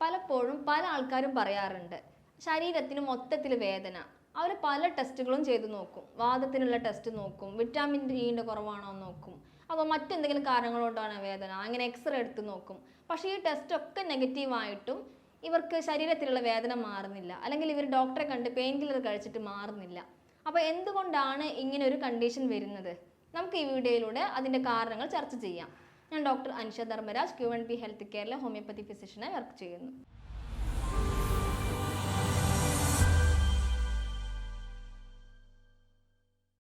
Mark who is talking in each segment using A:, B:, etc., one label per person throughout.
A: പലപ്പോഴും പല ആൾക്കാരും പറയാറുണ്ട് ശരീരത്തിന് മൊത്തത്തിൽ വേദന. അവർ പല ടെസ്റ്റുകളും ചെയ്തു നോക്കും. വാദത്തിനുള്ള ടെസ്റ്റ് നോക്കും വിറ്റാമിൻ ഡിയുടെ കുറവാണോ എന്ന് നോക്കും അപ്പോൾ മറ്റെന്തെങ്കിലും കാരണങ്ങൾ കൊണ്ടാണ് വേദന അങ്ങനെ എക്സ്റേ എടുത്ത് നോക്കും. പക്ഷേ ഈ ടെസ്റ്റ് ഒക്കെ നെഗറ്റീവായിട്ടും ഇവർക്ക് ശരീരത്തിലുള്ള വേദന മാറുന്നില്ല. അല്ലെങ്കിൽ ഇവർ ഡോക്ടറെ കണ്ട് പെയിൻ കില്ലർ കഴിച്ചിട്ട് മാറുന്നില്ല. അപ്പോൾ എന്തുകൊണ്ടാണ് ഇങ്ങനെ ഒരു കണ്ടീഷൻ വരുന്നത്? നമുക്ക് ഈ വീഡിയോയിലൂടെ അതിന്റെ കാരണങ്ങൾ ചർച്ച ചെയ്യാം. ഞാൻ doctor Anisha Dharmaraj Q N P health കെയറിലെ homeopathy ഫിസിഷ്യനായി വർക്ക് ചെയ്യുന്നു.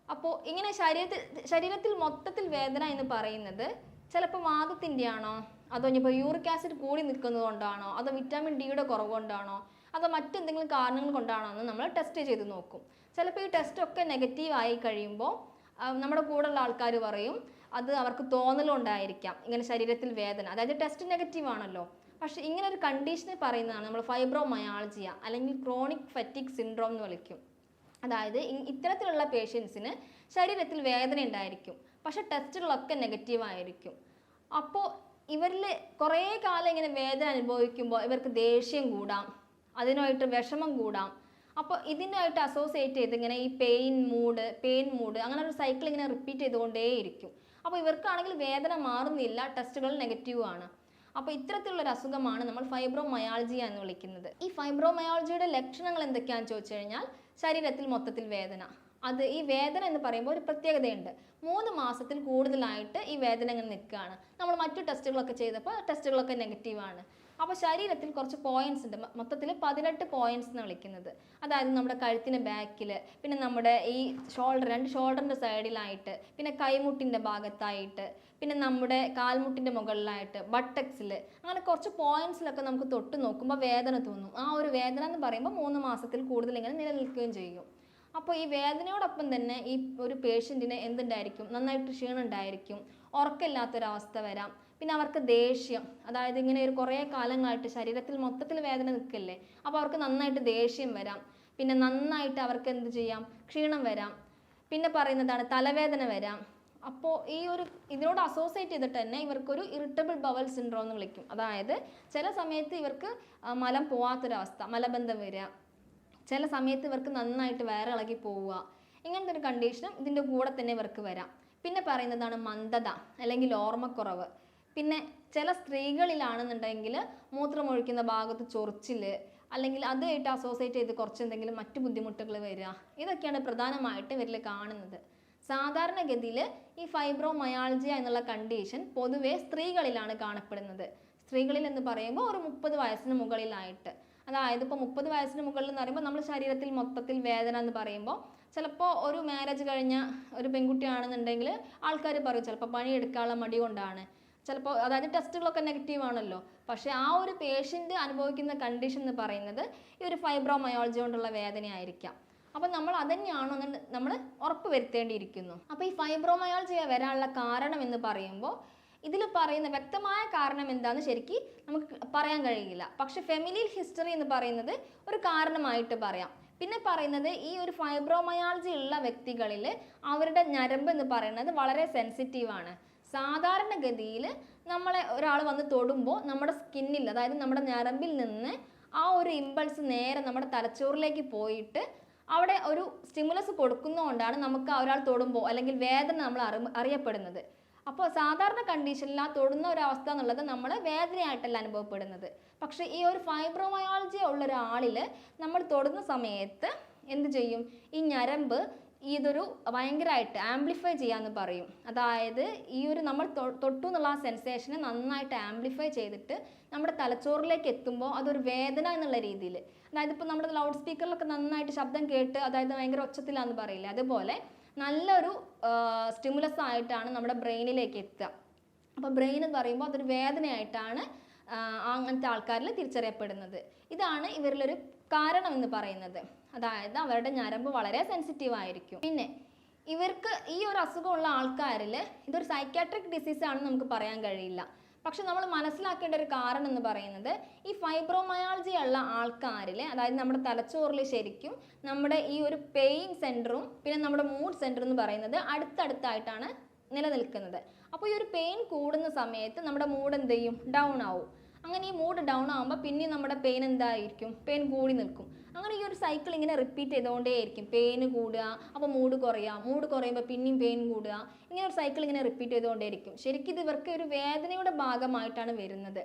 A: അപ്പോൾ ഇങ്ങനെ ശരീരത്തിൽ ശരീരത്തിൽ മൊത്തത്തിൽ വേദന എന്ന് പറയുന്നത് ചിലപ്പോൾ വാദത്തിന്റെ ആണോ അതോ ഇനിയിപ്പോൾ യൂറിക് ആസിഡ് കൂടി നിൽക്കുന്നത് കൊണ്ടാണോ? അതോ വിറ്റാമിൻ ഡിയുടെ കുറവ് കൊണ്ടാണോ? അതോ മറ്റെന്തെങ്കിലും കാരണങ്ങൾ കൊണ്ടാണോ എന്ന് നമ്മൾ ടെസ്റ്റ് ചെയ്ത് നോക്കും. ചിലപ്പോൾ ഈ ടെസ്റ്റ് ഒക്കെ നെഗറ്റീവ് ആയി കഴിയുമ്പോൾ നമ്മുടെ കൂടെയുള്ള ആൾക്കാർ പറയും അത് അവർക്ക് തോന്നലുണ്ടായിരിക്കാം. ഇങ്ങനെ ശരീരത്തിൽ വേദന. അതായത് ടെസ്റ്റ് നെഗറ്റീവ് ആണല്ലോ. പക്ഷെ ഇങ്ങനെ ഒരു കണ്ടീഷനെ പറയുന്നതാണ് നമ്മൾ ഫൈബ്രോമയാൾജിയ അല്ലെങ്കിൽ ക്രോണിക് ഫറ്റിക് സിൻഡ്രോം എന്ന് വിളിക്കും. അതായത് ഇത്തരത്തിലുള്ള പേഷ്യൻസിന് ശരീരത്തിൽ വേദന ഉണ്ടായിരിക്കും. പക്ഷെ ടെസ്റ്റുകളൊക്കെ നെഗറ്റീവ് ആയിരിക്കും. അപ്പോൾ ഇവരിൽ കുറേ കാലം ഇങ്ങനെ വേദന അനുഭവിക്കുമ്പോൾ ഇവർക്ക് ദേഷ്യം കൂടാം. അതിനായിട്ട് വിഷമം കൂടാം. അപ്പോൾ ഇതിനായിട്ട് അസോസിയേറ്റ് ചെയ്ത് ഇങ്ങനെ ഈ പെയിൻ മൂഡ് പെയിൻ മൂഡ് അങ്ങനെ ഒരു സൈക്കിൾ ഇങ്ങനെ റിപ്പീറ്റ് ചെയ്തുകൊണ്ടേയിരിക്കും. അപ്പോൾ ഇവർക്കാണെങ്കിൽ വേദന മാറുന്നില്ല ടെസ്റ്റുകൾ നെഗറ്റീവ് ആണ്. അപ്പോൾ ഇത്തരത്തിലുള്ള ഒരു അസുഖമാണ് നമ്മൾ ഫൈബ്രോമയാൾജിയ എന്ന് വിളിക്കുന്നത്. ഈ ഫൈബ്രോമയാൾജിയുടെ ലക്ഷണങ്ങൾ എന്തൊക്കെയാണെന്ന് ചോദിച്ചു കഴിഞ്ഞാൽ ശരീരത്തിൽ മൊത്തത്തിൽ വേദന. അത് ഈ വേദന എന്ന് പറയുമ്പോൾ ഒരു പ്രത്യേകതയുണ്ട്. മൂന്ന് മാസത്തിൽ കൂടുതലായിട്ട് ഈ വേദന ഇങ്ങനെ നിൽക്കുകയാണ്. നമ്മൾ മറ്റു ടെസ്റ്റുകളൊക്കെ ചെയ്തപ്പോൾ ടെസ്റ്റുകളൊക്കെ നെഗറ്റീവാണ് അപ്പോൾ ശരീരത്തിൽ കുറച്ച് പോയിന്റ്സ് ഉണ്ട്. മൊത്തത്തിൽ പതിനെട്ട് പോയിന്റ്സ് എന്ന് വിളിക്കുന്നത്. അതായത് നമ്മുടെ കഴുത്തിന് ബാക്കിൽ പിന്നെ നമ്മുടെ ഈ ഷോൾഡർ രണ്ട് ഷോൾഡറിന്റെ സൈഡിലായിട്ട് പിന്നെ കൈമുട്ടിന്റെ ഭാഗത്തായിട്ട് പിന്നെ നമ്മുടെ കാൽമുട്ടിന്റെ മുകളിലായിട്ട് ബട്ടക്സിൽ അങ്ങനെ കുറച്ച് പോയിന്റ്സിലൊക്കെ നമുക്ക് തൊട്ട് നോക്കുമ്പോൾ വേദന തോന്നും. ആ ഒരു വേദന എന്ന് പറയുമ്പോൾ മൂന്ന് മാസത്തിൽ കൂടുതൽ ഇങ്ങനെ നിലനിൽക്കുകയും ചെയ്യും. അപ്പോൾ ഈ വേദനയോടൊപ്പം തന്നെ ഈ ഒരു പേഷ്യന്റിന് എന്തുണ്ടായിരിക്കും? നന്നായിട്ട് ക്ഷീണം ഉണ്ടായിരിക്കും ഉറക്കമില്ലാത്തൊരവസ്ഥ വരാം. പിന്നെ അവർക്ക് ദേഷ്യം. അതായത് ഇങ്ങനെ ഒരു കുറേ കാലങ്ങളായിട്ട് ശരീരത്തിൽ മൊത്തത്തിൽ വേദന നിൽക്കല്ലേ? അപ്പോൾ അവർക്ക് നന്നായിട്ട് ദേഷ്യം വരാം. പിന്നെ നന്നായിട്ട് അവർക്ക് എന്ത് ചെയ്യാം? ക്ഷീണം വരാം. പിന്നെ പറയുന്നതാണ് തലവേദന വരാം. അപ്പോൾ ഈ ഒരു ഇതിനോട് അസോസിയേറ്റ് ചെയ്തിട്ട് തന്നെ ഇവർക്കൊരു ഇറിറ്റബിൾ ബവൽ സിൻഡ്രോം എന്ന് വിളിക്കും. അതായത് ചില സമയത്ത് ഇവർക്ക് മലം പോവാത്തൊരവസ്ഥ മലബന്ധം വരിക. ചില സമയത്ത് ഇവർക്ക് നന്നായിട്ട് വയറിളകി പോവുക. ഇങ്ങനത്തെ ഒരു കണ്ടീഷനും ഇതിന്റെ കൂടെ തന്നെ ഇവർക്ക് വരാം. പിന്നെ പറയുന്നതാണ് മന്ദത അല്ലെങ്കിൽ ഓർമ്മക്കുറവ്. പിന്നെ ചില സ്ത്രീകളിലാണെന്നുണ്ടെങ്കിൽ മൂത്രമൊഴിക്കുന്ന ഭാഗത്ത് ചൊറിച്ചിൽ അല്ലെങ്കിൽ അതുമായിട്ട് അസോസിയേറ്റ് ചെയ്ത് കുറച്ച് എന്തെങ്കിലും മറ്റു ബുദ്ധിമുട്ടുകൾ വരിക ഇതൊക്കെയാണ് പ്രധാനമായിട്ട് ഇവരിൽ കാണുന്നത്. സാധാരണഗതിയിൽ ഈ ഫൈബ്രോമയാൾജിയ എന്നുള്ള കണ്ടീഷൻ പൊതുവെ സ്ത്രീകളിലാണ് കാണപ്പെടുന്നത്. സ്ത്രീകളിൽ എന്ന് പറയുമ്പോൾ ഒരു മുപ്പത് വയസ്സിന് മുകളിലായിട്ട്. അതായത് ഇപ്പോൾ മുപ്പത് വയസ്സിന് മുകളിൽ എന്ന് പറയുമ്പോൾ നമ്മൾ ശരീരത്തിൽ മൊത്തത്തിൽ വേദന എന്ന് പറയുമ്പോൾ ചിലപ്പോൾ ഒരു മാരേജ് കഴിഞ്ഞ ഒരു പെൺകുട്ടിയാണെന്നുണ്ടെങ്കിൽ ആൾക്കാർ പറയും ചിലപ്പോൾ പണിയെടുക്കാനുള്ള മടി കൊണ്ടാണ്. ചിലപ്പോൾ അതായത് ടെസ്റ്റുകളൊക്കെ നെഗറ്റീവ് ആണല്ലോ. പക്ഷേ ആ ഒരു പേഷ്യന്റ് അനുഭവിക്കുന്ന കണ്ടീഷൻ എന്ന് പറയുന്നത് ഈ ഒരു ഫൈബ്രോമയോളജി കൊണ്ടുള്ള വേദനയായിരിക്കാം. അപ്പോൾ നമ്മൾ അതന്നെയാണോ എന്ന് നമ്മൾ ഉറപ്പ് വരുത്തേണ്ടിയിരിക്കുന്നു. അപ്പോൾ ഈ ഫൈബ്രോമയോളജി വരാനുള്ള കാരണം എന്ന് പറയുമ്പോൾ ഇതിൽ പറയുന്ന വ്യക്തമായ കാരണം എന്താണെന്ന് ശരിക്കും നമുക്ക് പറയാൻ കഴിയില്ല. പക്ഷെ ഫെമിലിയൽ ഹിസ്റ്ററി എന്ന് പറയുന്നത് ഒരു കാരണമായിട്ട് പറയാം. പിന്നെ പറയുന്നത് ഈ ഒരു ഫൈബ്രോമയാൾജി ഉള്ള വ്യക്തികളിൽ അവരുടെ ഞരമ്പ് എന്ന് പറയുന്നത് വളരെ സെൻസിറ്റീവാണ് സാധാരണഗതിയിൽ നമ്മളെ ഒരാൾ വന്ന് തൊടുമ്പോൾ നമ്മുടെ സ്കിന്നിൽ അതായത് നമ്മുടെ ഞരമ്പിൽ നിന്ന് ആ ഒരു ഇമ്പൾസ് നേരെ നമ്മുടെ തലച്ചോറിലേക്ക് പോയിട്ട് അവിടെ ഒരു സ്റ്റിമുലസ് കൊടുക്കുന്നതുകൊണ്ടാണ് നമുക്ക് ഒരാൾ തൊടുമ്പോൾ അല്ലെങ്കിൽ വേദന നമ്മൾ അറി അറിയപ്പെടുന്നത്. അപ്പോൾ സാധാരണ കണ്ടീഷനിൽ ആ തൊടുന്ന ഒരു അവസ്ഥ എന്നുള്ളത് നമ്മൾ വേദനയായിട്ടല്ല അനുഭവപ്പെടുന്നത്. പക്ഷേ ഈ ഒരു ഫൈബ്രോമയോളജി ഉള്ള ഒരാളിൽ നമ്മൾ തൊടുന്ന സമയത്ത് എന്ത് ചെയ്യും? ഈ ഞരമ്പ് ഇതൊരു ഭയങ്കരമായിട്ട് ആംപ്ലിഫൈ ചെയ്യാന്ന് പറയും. അതായത് ഈ ഒരു നമ്മൾ തൊട്ടു എന്നുള്ള ആ സെൻസേഷനെ നന്നായിട്ട് ആംപ്ലിഫൈ ചെയ്തിട്ട് നമ്മുടെ തലച്ചോറിലേക്ക് എത്തുമ്പോൾ അതൊരു വേദന എന്നുള്ള രീതിയിൽ അതായത് ഇപ്പോൾ നമ്മുടെ ലൗഡ് സ്പീക്കറിലൊക്കെ നന്നായിട്ട് ശബ്ദം കേട്ട് അതായത് ഭയങ്കര ഒച്ചത്തിലാന്ന് പറയില്ലേ? അതുപോലെ നല്ലൊരു സ്റ്റിമുലസ് ആയിട്ടാണ് നമ്മുടെ ബ്രെയിനിലേക്ക് എത്തുക. അപ്പോൾ ബ്രെയിൻ എന്ന് പറയുമ്പോൾ അതൊരു വേദനയായിട്ടാണ് അങ്ങനത്തെ ആൾക്കാരിൽ തിരിച്ചറിയപ്പെടുന്നത്. ഇതാണ് ഇവരിലൊരു കാരണം എന്ന് പറയുന്നത്. അതായത് അവരുടെ ഞരമ്പ് വളരെ സെൻസിറ്റീവ് ആയിരിക്കും. പിന്നെ ഇവർക്ക് ഈ ഒരു അസുഖമുള്ള ആൾക്കാരിൽ ഇതൊരു സൈക്കാട്രിക് ഡിസീസ് ആണെന്ന് നമുക്ക് പറയാൻ കഴിയില്ല. പക്ഷെ നമ്മൾ മനസ്സിലാക്കേണ്ട ഒരു കാരണം എന്ന് പറയുന്നത് ഈ ഫൈബ്രോമയാൾജി ഉള്ള ആൾക്കാരിൽ അതായത് നമ്മുടെ തലച്ചോറിൽ ശരിക്കും നമ്മുടെ ഈ ഒരു പെയിൻ സെന്ററും പിന്നെ നമ്മുടെ മൂഡ് സെന്റർ എന്ന് പറയുന്നത് അടുത്തടുത്തായിട്ടാണ് നിലനിൽക്കുന്നത്. അപ്പോൾ ഈ ഒരു പെയിൻ കൂടുന്ന സമയത്ത് നമ്മുടെ മൂഡ് എന്ത് ചെയ്യും? ഡൗൺ ആവും. അങ്ങനെ ഈ മൂഡ് ഡൗൺ ആകുമ്പോൾ പിന്നെ നമ്മുടെ പെയിൻ എന്തായിരിക്കും? പെയിൻ കൂടി നിൽക്കും. അങ്ങനെ ഈ ഒരു സൈക്കിൾ ഇങ്ങനെ റിപ്പീറ്റ് ചെയ്തുകൊണ്ടേയിരിക്കും. പെയിൻ കൂടുക അപ്പോൾ മൂഡ് കുറയുക. മൂഡ് കുറയുമ്പോൾ പിന്നെയും പെയിൻ കൂടുക. ഇങ്ങനെ ഒരു സൈക്കിൾ ഇങ്ങനെ റിപ്പീറ്റ് ചെയ്തുകൊണ്ടേയിരിക്കും. ശരിക്കും ഇത് ഇവർക്ക് ഒരു വേദനയുടെ ഭാഗമായിട്ടാണ് വരുന്നത്.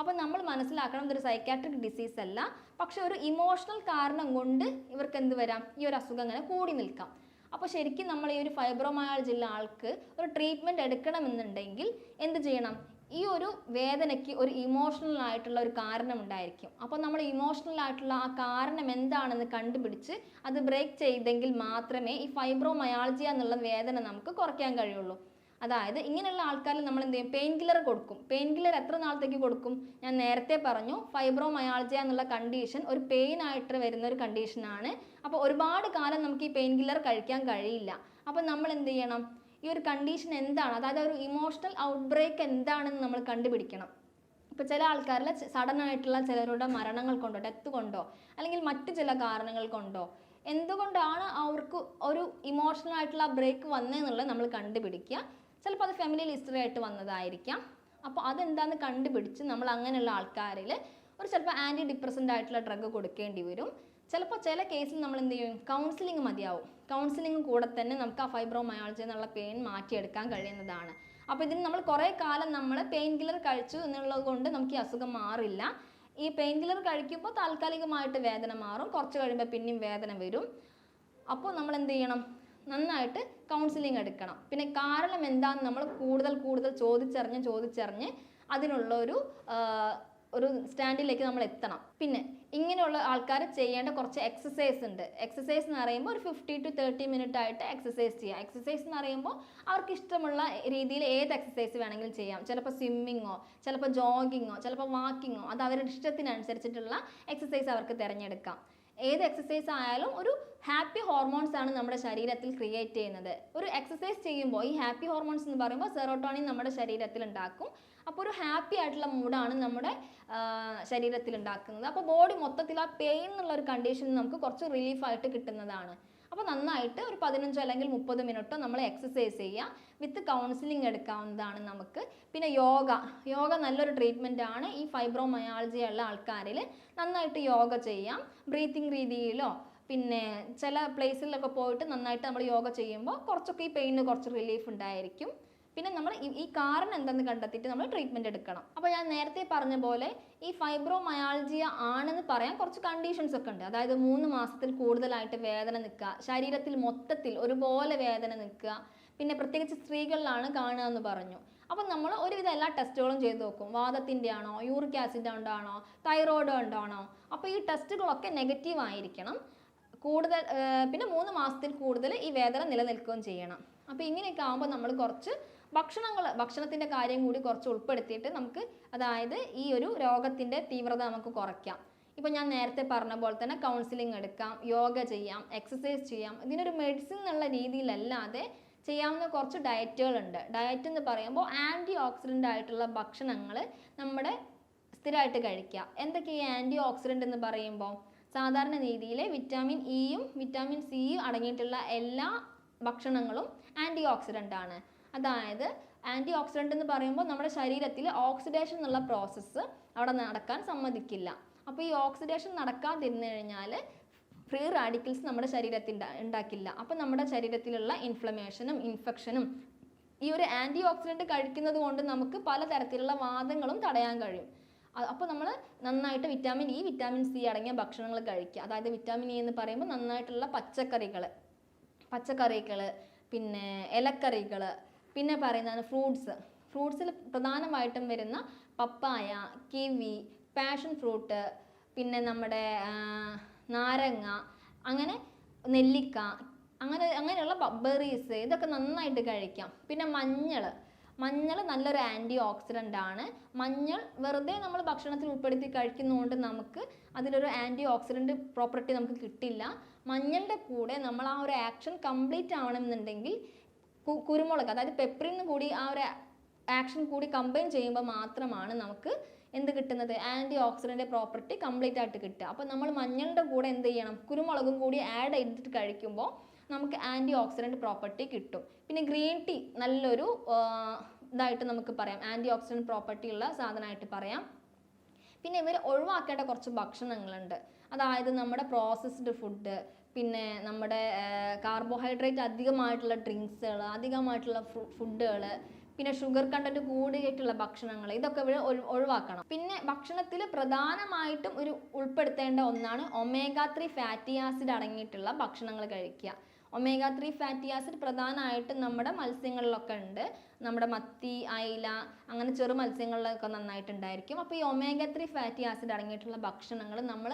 A: അപ്പോൾ നമ്മൾ മനസ്സിലാക്കണം ഇതൊരു സൈക്കാട്രിക് ഡിസീസ് അല്ല. പക്ഷെ ഒരു ഇമോഷണൽ കാരണം കൊണ്ട് ഇവർക്ക് എന്ത് വരാം? ഈ ഒരു അസുഖം അങ്ങനെ കൂടി നിൽക്കാം. അപ്പോൾ ശരിക്കും നമ്മൾ ഈ ഒരു ഫൈബ്രോമയാൾജിയുള്ള ആൾക്ക് ഒരു ട്രീറ്റ്മെന്റ് എടുക്കണമെന്നുണ്ടെങ്കിൽ എന്ത് ചെയ്യണം? ഈ ഒരു വേദനയ്ക്ക് ഒരു ഇമോഷണൽ ആയിട്ടുള്ള ഒരു കാരണം ഉണ്ടായിരിക്കും അപ്പോൾ നമ്മൾ ഇമോഷണൽ ആയിട്ടുള്ള ആ കാരണം എന്താണെന്ന് കണ്ടുപിടിച്ച് അത് ബ്രേക്ക് ചെയ്തെങ്കിൽ മാത്രമേ ഈ ഫൈബ്രോമയാൾജിയ എന്നുള്ള വേദന നമുക്ക് കുറയ്ക്കാൻ കഴിയുള്ളൂ. അതായത് ഇങ്ങനെയുള്ള ആൾക്കാരിൽ നമ്മൾ എന്ത് ചെയ്യും? പെയിൻ കില്ലർ കൊടുക്കും. പെയിൻ കില്ലർ എത്ര നാളത്തേക്ക് കൊടുക്കും? ഞാൻ നേരത്തെ പറഞ്ഞു ഫൈബ്രോമയാൾജിയ എന്നുള്ള കണ്ടീഷൻ ഒരു പെയിൻ ആയിട്ട് വരുന്ന ഒരു കണ്ടീഷനാണ് അപ്പോൾ ഒരുപാട് കാലം നമുക്ക് ഈ പെയിൻ കില്ലർ കഴിക്കാൻ കഴിയില്ല. അപ്പോൾ നമ്മൾ എന്ത് ചെയ്യണം? ഈ ഒരു കണ്ടീഷൻ എന്താണ്? അതായത് ഒരു ഇമോഷണൽ ഔട്ട് ബ്രേക്ക് എന്താണെന്ന് നമ്മൾ കണ്ടുപിടിക്കണം. ഇപ്പോൾ ചില ആൾക്കാരിൽ സഡൻ ആയിട്ടുള്ള ചിലരുടെ മരണങ്ങൾ കൊണ്ടോ ഡെത്ത് കൊണ്ടോ അല്ലെങ്കിൽ മറ്റു ചില കാരണങ്ങൾ കൊണ്ടോ എന്തുകൊണ്ടാണ് അവർക്ക് ഒരു ഇമോഷണൽ ആയിട്ടുള്ള ബ്രേക്ക് വന്നതെന്നുള്ളത് നമ്മൾ കണ്ടുപിടിക്കുക. ചിലപ്പോൾ അത് ഫാമിലിയിൽ ഹിസ്റ്ററി ആയിട്ട് വന്നതായിരിക്കാം. അപ്പോൾ അതെന്താന്ന് കണ്ടുപിടിച്ച് നമ്മൾ അങ്ങനെയുള്ള ആൾക്കാരിൽ ഒരു ചിലപ്പോൾ ആന്റി ഡിപ്രസന്റ് ആയിട്ടുള്ള ഡ്രഗ് കൊടുക്കേണ്ടി വരും. ചിലപ്പോൾ ചില കേസിൽ നമ്മൾ എന്ത് ചെയ്യും? കൗൺസിലിംഗ് മതിയാവും. കൗൺസിലിംഗ് കൂടെ തന്നെ നമുക്ക് ആ ഫൈബ്രോമയാൾജി എന്നുള്ള പെയിൻ മാറ്റിയെടുക്കാൻ കഴിയുന്നതാണ്. അപ്പോൾ ഇതിന് നമ്മൾ കുറേ കാലം നമ്മൾ പെയിൻ കില്ലർ കഴിച്ചു എന്നുള്ളത് കൊണ്ട് നമുക്ക് ഈ അസുഖം മാറില്ല. ഈ പെയിൻ കില്ലർ കഴിക്കുമ്പോൾ താൽക്കാലികമായിട്ട് വേദന മാറും. കുറച്ച് കഴിയുമ്പോൾ പിന്നെയും വേദന വരും. അപ്പോൾ നമ്മൾ എന്ത് ചെയ്യണം? നന്നായിട്ട് കൗൺസിലിംഗ് എടുക്കണം. പിന്നെ കാരണം എന്താണെന്ന് നമ്മൾ കൂടുതൽ കൂടുതൽ ചോദിച്ചറിഞ്ഞ് ചോദിച്ചറിഞ്ഞ് അതിനുള്ള ഒരു ഒരു സ്റ്റാൻഡിലേക്ക് നമ്മൾ എത്തണം. പിന്നെ ഇങ്ങനെയുള്ള ആൾക്കാർ ചെയ്യേണ്ട കുറച്ച് എക്സസൈസ് ഉണ്ട്. എക്സസൈസ് എന്ന് പറയുമ്പോൾ ഒരു ഫിഫ്റ്റി ടു തേർട്ടി മിനിറ്റ് ആയിട്ട് എക്സസൈസ് ചെയ്യാം. എക്സസൈസ് എന്ന് പറയുമ്പോൾ അവർക്ക് ഇഷ്ടമുള്ള രീതിയിൽ ഏത് എക്സസൈസ് വേണമെങ്കിലും ചെയ്യാം. ചിലപ്പോൾ സ്വിമ്മിങ്ങോ ചിലപ്പോൾ ജോഗിങ്ങോ ചിലപ്പോൾ വാക്കിങ്ങോ അത് അവരുടെ ഇഷ്ടത്തിനനുസരിച്ചിട്ടുള്ള എക്സസൈസ് അവർക്ക് തിരഞ്ഞെടുക്കാം. ഏത് എക്സസൈസ് ആയാലും ഒരു ഹാപ്പി ഹോർമോൺസ് ആണ് നമ്മുടെ ശരീരത്തിൽ ക്രിയേറ്റ് ചെയ്യുന്നത്. ഒരു എക്സസൈസ് ചെയ്യുമ്പോൾ ഈ ഹാപ്പി ഹോർമോൺസ് എന്ന് പറയുമ്പോൾ സെറോട്ടോണിൻ നമ്മുടെ ശരീരത്തിൽ ഉണ്ടാക്കും. അപ്പോൾ ഒരു ഹാപ്പി ആയിട്ടുള്ള മൂഡാണ് നമ്മുടെ ശരീരത്തിൽ ഉണ്ടാക്കുന്നത്. അപ്പോൾ ബോഡി മൊത്തത്തിൽ ആ പെയിൻ എന്നുള്ള ഒരു കണ്ടീഷൻ നമുക്ക് കുറച്ച് റിലീഫ് ആയിട്ട് കിട്ടുന്നതാണ്. അപ്പോൾ നന്നായിട്ട് ഒരു പതിനഞ്ചോ അല്ലെങ്കിൽ മുപ്പത് മിനിറ്റോ നമ്മൾ എക്സസൈസ് ചെയ്യുക വിത്ത് കൗൺസിലിംഗ് എടുക്കാവുന്നതാണ് നമുക്ക്. പിന്നെ യോഗ. യോഗ നല്ലൊരു ട്രീറ്റ്മെന്റ് ആണ്. ഈ ഫൈബ്രോമയാൾജിയ ഉള്ള ആൾക്കാരിൽ നന്നായിട്ട് യോഗ ചെയ്യാം. ബ്രീത്തിങ് രീതിയിലോ പിന്നെ ചില പ്ലേസിലൊക്കെ പോയിട്ട് നന്നായിട്ട് നമ്മൾ യോഗ ചെയ്യുമ്പോൾ കുറച്ചൊക്കെ ഈ പെയിന് കുറച്ച് റിലീഫ് ഉണ്ടായിരിക്കും. പിന്നെ നമ്മൾ ഈ- കാരണം എന്തെന്ന് കണ്ടെത്തിയിട്ട് നമ്മൾ ട്രീറ്റ്മെന്റ് എടുക്കണം. അപ്പോൾ ഞാൻ നേരത്തെ പറഞ്ഞ പോലെ ഈ ഫൈബ്രോമയാൾജിയ ആണെന്ന് പറയാൻ കുറച്ച് കണ്ടീഷൻസ് ഒക്കെ ഉണ്ട്. അതായത് മൂന്ന് മാസത്തിൽ കൂടുതലായിട്ട് വേദന നിൽക്കുക ശരീരത്തിൽ മൊത്തത്തിൽ ഒരുപോലെ വേദന നിൽക്കുക പിന്നെ പ്രത്യേകിച്ച് സ്ത്രീകളിലാണ് കാണുക എന്ന് പറഞ്ഞു. അപ്പം നമ്മൾ ഒരുവിധം എല്ലാ ടെസ്റ്റുകളും ചെയ്ത് നോക്കും. വാദത്തിന്റെ ആണോ യൂറിക് ആസിഡ് ഉണ്ടാണോ തൈറോയിഡ് ഉണ്ടാണോ. അപ്പോൾ ഈ ടെസ്റ്റുകളൊക്കെ നെഗറ്റീവ് ആയിരിക്കണം. കൂടുതൽ പിന്നെ മൂന്ന് മാസത്തിൽ കൂടുതൽ ഈ വേദന നിലനിൽക്കുകയും ചെയ്യണം. അപ്പോൾ ഇങ്ങനെയൊക്കെ ആകുമ്പോൾ നമ്മൾ കുറച്ച് ഭക്ഷണങ്ങൾ ഭക്ഷണത്തിന്റെ കാര്യം കൂടി കുറച്ച് ഉൾപ്പെടുത്തിയിട്ട് നമുക്ക് അതായത് ഈ ഒരു രോഗത്തിന്റെ തീവ്രത നമുക്ക് കുറയ്ക്കാം. ഇപ്പോൾ ഞാൻ നേരത്തെ പറഞ്ഞ പോലെ തന്നെ കൗൺസിലിംഗ് എടുക്കാം യോഗ ചെയ്യാം എക്സസൈസ് ചെയ്യാം. ഇതിനൊരു മെഡിസിൻ എന്നുള്ള രീതിയിലല്ലാതെ ചെയ്യാവുന്ന കുറച്ച് ഡയറ്റുകളുണ്ട് ഡയറ്റ് എന്ന് പറയുമ്പോൾ ആന്റി ഓക്സിഡന്റ് ആയിട്ടുള്ള ഭക്ഷണങ്ങൾ നമ്മുടെ സ്ഥിരമായിട്ട് കഴിക്കുക. എന്തൊക്കെ ഈ ആന്റി ഓക്സിഡന്റ് എന്ന് പറയുമ്പോൾ? സാധാരണ രീതിയിൽ വിറ്റാമിൻ ഇയും വിറ്റാമിൻ സിയും അടങ്ങിയിട്ടുള്ള എല്ലാ ഭക്ഷണങ്ങളും ആന്റി ഓക്സിഡന്റ് ആണ്. അതായത് ആന്റി ഓക്സിഡന്റ് എന്ന് പറയുമ്പോൾ നമ്മുടെ ശരീരത്തിൽ ഓക്സിഡേഷൻ എന്നുള്ള പ്രോസസ്സ് അവിടെ നടക്കാൻ സമ്മതിക്കില്ല. അപ്പോൾ ഈ ഓക്സിഡേഷൻ നടക്കാതിരുന്നു കഴിഞ്ഞാൽ ഫ്രീ റാഡിക്കൽസ് നമ്മുടെ ശരീരത്തിൽ ഉണ്ടാക്കില്ല അപ്പോൾ നമ്മുടെ ശരീരത്തിലുള്ള ഇൻഫ്ലമേഷനും ഇൻഫെക്ഷനും ഈ ഒരു ആന്റി ഓക്സിഡന്റ് കഴിക്കുന്നത് കൊണ്ട് നമുക്ക് പലതരത്തിലുള്ള വാദങ്ങളും തടയാൻ കഴിയും. അപ്പോൾ നമ്മൾ നന്നായിട്ട് വിറ്റാമിൻ ഇ വിറ്റാമിൻ സി അടങ്ങിയ ഭക്ഷണങ്ങൾ കഴിക്കുക. അതായത് വിറ്റാമിൻ ഇ എന്ന് പറയുമ്പോൾ നന്നായിട്ടുള്ള പച്ചക്കറികൾ പച്ചക്കറികൾ പിന്നെ ഇലക്കറികൾ പിന്നെ പറയുന്നതാണ് ഫ്രൂട്ട്സ് ഫ്രൂട്ട്സിൽ പ്രധാനമായിട്ടും വരുന്ന പപ്പായ കിവി പാഷൻ ഫ്രൂട്ട് പിന്നെ നമ്മുടെ നാരങ്ങ അങ്ങനെ നെല്ലിക്ക അങ്ങനെ അങ്ങനെയുള്ള ബെറീസ് ഇതൊക്കെ നന്നായിട്ട് കഴിക്കാം. പിന്നെ മഞ്ഞൾ. മഞ്ഞൾ നല്ലൊരു ആന്റി ഓക്സിഡന്റ് ആണ്. മഞ്ഞൾ വെറുതെ നമ്മൾ ഭക്ഷണത്തിൽ ഉൾപ്പെടുത്തി കഴിക്കുന്നതുകൊണ്ട് നമുക്ക് അതിലൊരു ആന്റി ഓക്സിഡന്റ് പ്രോപ്പർട്ടി നമുക്ക് കിട്ടില്ല. മഞ്ഞളുടെ കൂടെ നമ്മൾ ആ ഒരു ആക്ഷൻ കംപ്ലീറ്റ് ആവണമെന്നുണ്ടെങ്കിൽ കുരുമുളക് അതായത് പെപ്പറിന്ന് കൂടി ആ ഒരു ആക്ഷൻ കൂടി കമ്പൈൻ ചെയ്യുമ്പോൾ മാത്രമാണ് നമുക്ക് എന്ത് കിട്ടുന്നത്? ആന്റി ഓക്സിഡന്റ് പ്രോപ്പർട്ടി കംപ്ലീറ്റ് ആയിട്ട് കിട്ടുക. അപ്പോൾ നമ്മൾ മഞ്ഞളുടെ കൂടെ എന്ത് ചെയ്യണം? കുരുമുളകും കൂടി ആഡ് ചെയ്തിട്ട് കഴിക്കുമ്പോൾ നമുക്ക് ആന്റി ഓക്സിഡന്റ് പ്രോപ്പർട്ടി കിട്ടും. പിന്നെ ഗ്രീൻ ടീ നല്ലൊരു ഇതായിട്ട് നമുക്ക് പറയാം. ആന്റി ഓക്സിഡന്റ് പ്രോപ്പർട്ടി ഉള്ള സാധനമായിട്ട് പറയാം. പിന്നെ ഇവർ ഒഴിവാക്കേണ്ട കുറച്ച് ഭക്ഷണങ്ങളുണ്ട്. അതായത് നമ്മുടെ പ്രോസസ്ഡ് ഫുഡ് പിന്നെ നമ്മുടെ കാർബോഹൈഡ്രേറ്റ് അധികമായിട്ടുള്ള ഡ്രിങ്ക്സുകൾ അധികമായിട്ടുള്ള ഫുഡുകൾ പിന്നെ ഷുഗർ കണ്ടന്റ് കൂടിയിട്ടുള്ള ഭക്ഷണങ്ങൾ ഇതൊക്കെ ഇവിടെ ഒഴിവാക്കണം. പിന്നെ ഭക്ഷണത്തിൽ പ്രധാനമായിട്ടും ഒരു ഉൾപ്പെടുത്തേണ്ട ഒന്നാണ് ഒമേഗ ത്രീ ഫാറ്റി ആസിഡ് അടങ്ങിയിട്ടുള്ള ഭക്ഷണങ്ങൾ കഴിക്കുക. ഒമേഗ ത്രീ ഫാറ്റി ആസിഡ് പ്രധാനമായിട്ടും നമ്മുടെ മത്സ്യങ്ങളിലൊക്കെ ഉണ്ട്. നമ്മുടെ മത്തി അയില അങ്ങനെ ചെറു മത്സ്യങ്ങളിലൊക്കെ നന്നായിട്ടുണ്ടായിരിക്കും. അപ്പോൾ ഈ ഒമേഗ ത്രീ ഫാറ്റി ആസിഡ് അടങ്ങിയിട്ടുള്ള ഭക്ഷണങ്ങൾ നമ്മൾ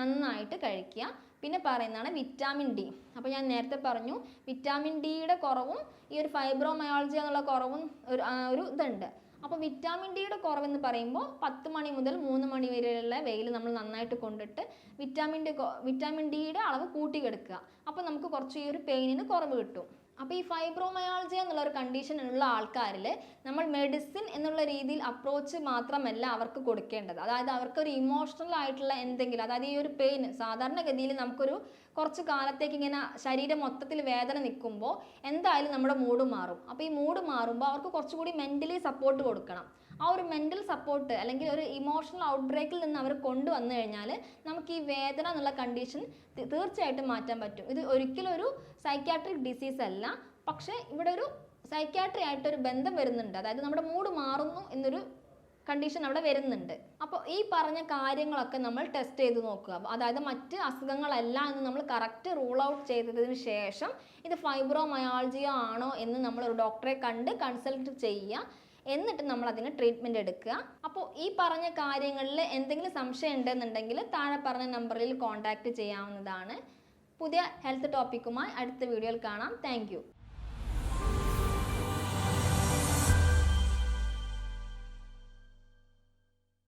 A: നന്നായിട്ട് കഴിക്കുക. പിന്നെ പറയുന്നതാണ് വിറ്റാമിൻ ഡി അപ്പോൾ ഞാൻ നേരത്തെ പറഞ്ഞു വിറ്റാമിൻ ഡിയുടെ കുറവും ഈ ഒരു ഫൈബ്രോമയോളജി എന്നുള്ള കുറവും ഒരു ഒരു ഇതുണ്ട്. അപ്പോൾ വിറ്റാമിൻ ഡിയുടെ കുറവെന്ന് പറയുമ്പോൾ പത്ത് മണി മുതൽ മൂന്ന് മണി വരെയുള്ള വെയിൽ നമ്മൾ നന്നായിട്ട് കൊണ്ടിട്ട് വിറ്റാമിൻ ഡി വിറ്റാമിൻ ഡിയുടെ അളവ് കൂട്ടിക്കെടുക്കുക അപ്പോൾ നമുക്ക് കുറച്ച് ഈ ഒരു പെയിനിന് കുറവ് കിട്ടും. അപ്പോൾ ഈ ഫൈബ്രോമയോളജി എന്നുള്ള ഒരു കണ്ടീഷൻ ഉള്ള ആൾക്കാരിൽ നമ്മൾ മെഡിസിൻ എന്നുള്ള രീതിയിൽ അപ്രോച്ച് മാത്രമല്ല അവർക്ക് കൊടുക്കേണ്ടത്. അതായത് അവർക്ക് ഒരു ഇമോഷണൽ ആയിട്ടുള്ള എന്തെങ്കിലും അതായത് ഈ ഒരു പെയിൻ സാധാരണഗതിയിൽ നമുക്കൊരു കുറച്ച് കാലത്തേക്ക് ഇങ്ങനെ ശരീരം മൊത്തത്തിൽ വേദന നിൽക്കുമ്പോൾ എന്തായാലും നമ്മുടെ മൂഡ് മാറും. അപ്പോൾ ഈ മൂഡ് മാറുമ്പോൾ അവർക്ക് കുറച്ചുകൂടി മെന്റലി സപ്പോർട്ട് കൊടുക്കണം. ആ ഒരു മെന്റൽ സപ്പോർട്ട് അല്ലെങ്കിൽ ഒരു ഇമോഷണൽ ഔട്ട് ബ്രേക്കിൽ നിന്ന് അവർ കൊണ്ടുവന്നു കഴിഞ്ഞാൽ നമുക്ക് ഈ വേദന എന്നുള്ള കണ്ടീഷൻ തീർച്ചയായിട്ടും മാറ്റാൻ പറ്റും. ഇത് ഒരിക്കലും ഒരു സൈക്യാട്രിക് ഡിസീസ് അല്ല. പക്ഷേ ഇവിടെ ഒരു സൈക്യാട്രി ആയിട്ടൊരു ബന്ധം വരുന്നുണ്ട്. അതായത് നമ്മുടെ മൂഡ് മാറുന്നു എന്നൊരു കണ്ടീഷൻ അവിടെ വരുന്നുണ്ട്. അപ്പോൾ ഈ പറഞ്ഞ കാര്യങ്ങളൊക്കെ നമ്മൾ ടെസ്റ്റ് ചെയ്ത് നോക്കുക. അതായത് മറ്റ് അസുഖങ്ങളല്ല എന്ന് നമ്മൾ കറക്റ്റ് റൂൾ ഔട്ട് ചെയ്തതിന് ശേഷം ഇത് ഫൈബ്രോമയാൾജിയ ആണോ എന്ന് നമ്മൾ ഒരു ഡോക്ടറെ കണ്ട് കൺസൾട്ട് ചെയ്യുക. എന്നിട്ട് നമ്മൾ അതിന് ട്രീറ്റ്മെന്റ് എടുക്കുക. അപ്പോൾ ഈ പറഞ്ഞ കാര്യങ്ങളിൽ എന്തെങ്കിലും സംശയം ഉണ്ടെന്നുണ്ടെങ്കിൽ താഴെ പറഞ്ഞ നമ്പറിൽ കോൺടാക്റ്റ് ചെയ്യാവുന്നതാണ്. പുതിയ ഹെൽത്ത് ടോപ്പിക്കുമായി അടുത്ത വീഡിയോയിൽ കാണാം. താങ്ക്